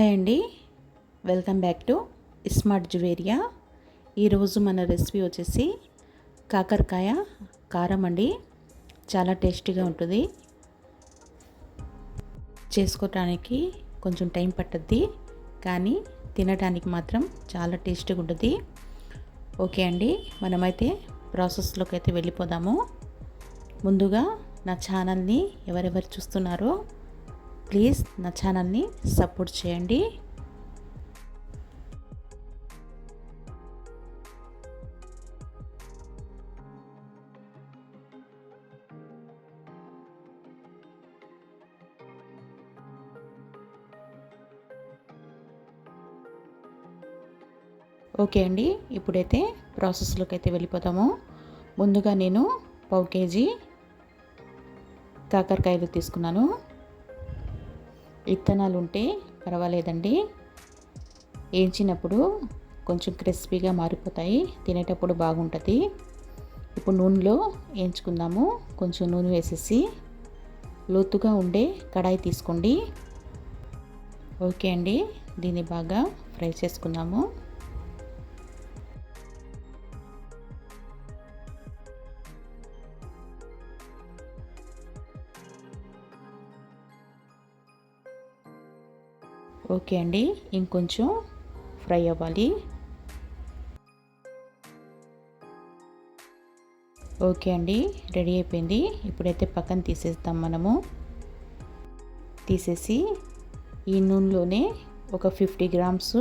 Hi అండి. Welcome back to smart Juveria. ఈరోజు మన రెసిపీ వచ్చేసి కాకరకాయ కారం అండి. చాలా టేస్టీగా ఉంటుంది. చేసుకోవటానికి కొంచెం టైం పట్టుద్ది. కానీ తినడానికి మాత్రం చాలా టేస్టీగా ఉంటుంది. ఓకే అండి మనమైతే ప్రాసెస్లోకి అయితే వెళ్ళిపోదాము. ముందుగా నా ఛానల్ని ఎవరెవరు చూస్తున్నారో ప్లీజ్ నా ఛానల్ని సపోర్ట్ చేయండి. ఓకే అండి ఇప్పుడైతే ప్రాసెస్లోకి అయితే వెళ్ళిపోతాము. ముందుగా నేను పావు కేజీ కాకరకాయలు తీసుకున్నాను. విత్తనాలు ఉంటే పర్వాలేదండి. వేయించినప్పుడు కొంచెం క్రిస్పీగా మారిపోతాయి తినేటప్పుడు బాగుంటుంది. ఇప్పుడు నూనెలో వేయించుకుందాము కొంచెం నూనె వేసేసి లోతుగా ఉండే కడాయి తీసుకోండి. ఓకే అండి దీన్ని బాగా ఫ్రై చేసుకుందాము. ఓకే అండి ఇంకొంచెం ఫ్రై అవ్వాలి. ఓకే అండి రెడీ అయిపోయింది. ఇప్పుడైతే పక్కన తీసేస్తాం మనము. తీసేసి ఈ నూనెలోనే ఒక ఫిఫ్టీ గ్రామ్స్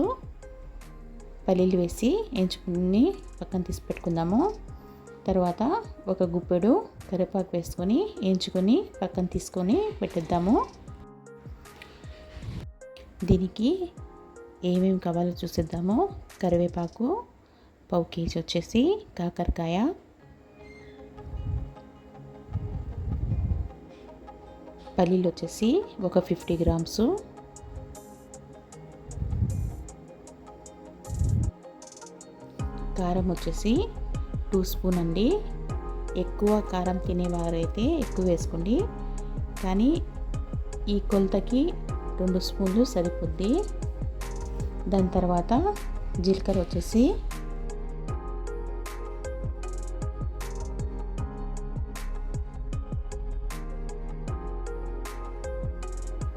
పల్లీలు వేసి ఎంచుకుని పక్కన తీసి పెట్టుకుందాము. తర్వాత ఒక గుప్పెడు కరివేపాకు వేసుకొని ఎంచుకొని పక్కన తీసుకొని పెట్టేద్దాము. దీనికి ఏమేమి కావాలో చూసిద్దాము. కరివేపాకు పావు కేజీ వచ్చేసి కాకరకాయ. పల్లీలు వచ్చేసి ఒక ఫిఫ్టీ గ్రామ్స్. కారం వచ్చేసి టూ స్పూన్ అండి. ఎక్కువ కారం తినేవారైతే ఎక్కువ వేసుకోండి. కానీ ఈ కొలతకి రెండు స్పూన్లు సరిపోద్ది. దాని తర్వాత జీలకర్ర వచ్చేసి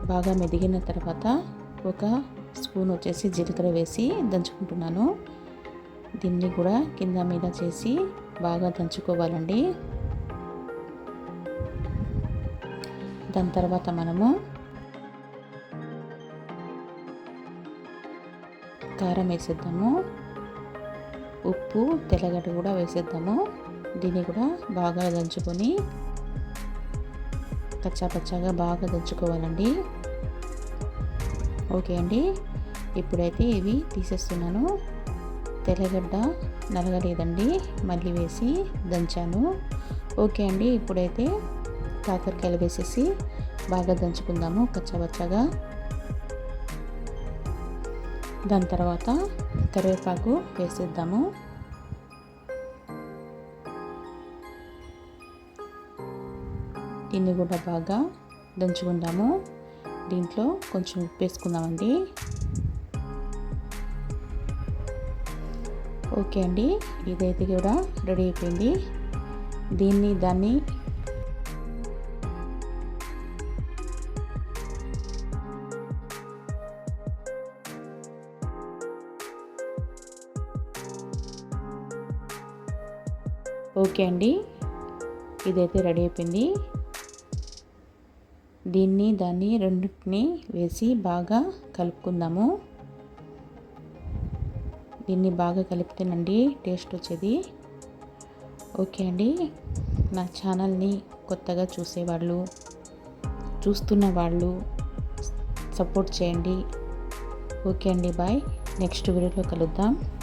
బాగా మెదిగిన తర్వాత ఒక స్పూన్ వచ్చేసి జీలకర్ర వేసి దంచుకుంటున్నాను. దీన్ని కూడా కింద మీద చేసి బాగా దంచుకోవాలండి. దాని తర్వాత మనము కారం వేసేద్దాము. ఉప్పు తెల్లగడ్డ కూడా వేసేద్దాము. దీన్ని కూడా బాగా దంచుకొని కచ్చాపచ్చాగా బాగా దంచుకోవాలండి. ఓకే అండి. ఇప్పుడైతే ఇవి తీసేస్తున్నాను. తెల్లగడ్డ నలగలేదండి. మళ్ళీ వేసి దంచాను. ఓకే అండి. ఇప్పుడైతే కాకరకాయలు వేసేసి బాగా దంచుకుందాము కచ్చాపచ్చాగా దాని తర్వాత కరివేపాకు వేసేద్దాము. దీన్ని కూడా బాగా దంచుకుందాము. దీంట్లో కొంచెం ఉప్పు వేసుకుందామండి. ఓకే అండి ఇదైతే కూడా రెడీ అయిపోయింది. దీన్ని దాన్ని ఓకే అండి. ఇదైతే రెడీ అయిపోయింది. దీన్ని దాన్ని రెండింటిని వేసి బాగా కలుపుకుందాము. దీన్ని బాగా కలిపితేనండి టేస్ట్ వచ్చేది. ఓకే అండి. నా ఛానల్ని కొత్తగా చూసేవాళ్ళు చూస్తున్న వాళ్ళు సపోర్ట్ చేయండి. ఓకే అండి బాయ్. నెక్స్ట్ వీడియోలో కలుద్దాం.